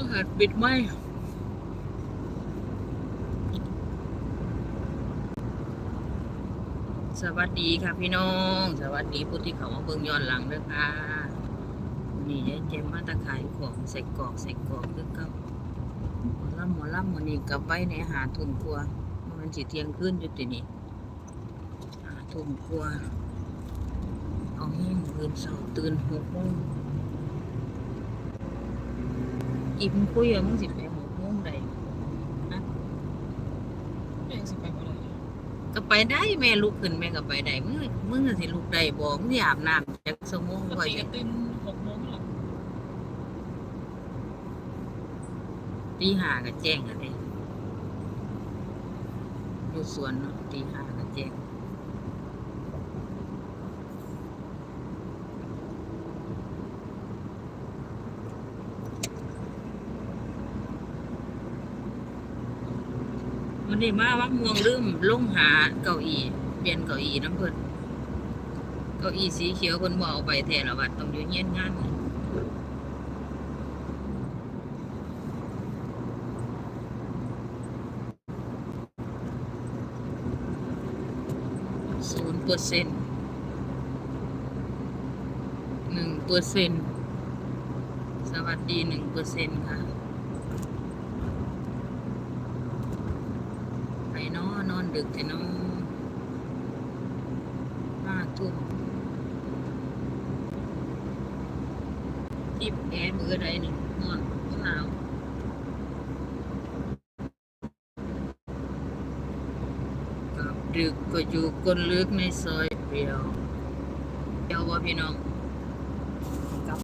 อาหัดปิดไหมสวัสดีค่ะพี่น้อง สวัสดีผู้ที่เขามาเบิ่งย้อนหลังด้วยค่ะนี่ยายเจมมาตะขายของใส่กรอกใส่กรอกคือเก่าหมอลำหมอลำวันนี้กลับไปในหาทุ่มกลัวมันสิเที่ยงคืนอยู่ตินี่หาทุ่มกลัวเอาแห้งคืนเสาตื่นหกโมง อีมึงคุยว่ามึงสิไปหกโมงใดแม่งสิไปบ่ได้ก็ไปได้แม่ลุกขึ้นแม่ก็ไปได้มึงมึงก็สิลุกได้บ่มึงสิอาบน้ำจักชั่วโมงปกว่าติอก็ยู่ตื่นหกโมงตีห้าก็แจ้งอะเด้อยู่สวนเนาะตีห้าก็แจ้ง วันนี้มาวังม่วงลืมลงหาเก้าอี้เปลี่ยนเก้าอี้น้ำเพิ่นเก้าอี้สีเขียวเพิ่นบ่เอาไปแทนละวัดต้องอยู่เฮียนงานศูนย์เปอร์เซ็นต์หนึ่งเปอร์เซ็นต์สวัสดีหนึ่งเปอร์เซ็นต์ค่ะ ไปนอนนอน ดึกแต่น้อนห้าทุ่มทิบแอร์มือใดนี่นอนหนาวกับดึกก็อยู่ก้นลึกในซอยเปรียวเปรียวว่าพี่น้อง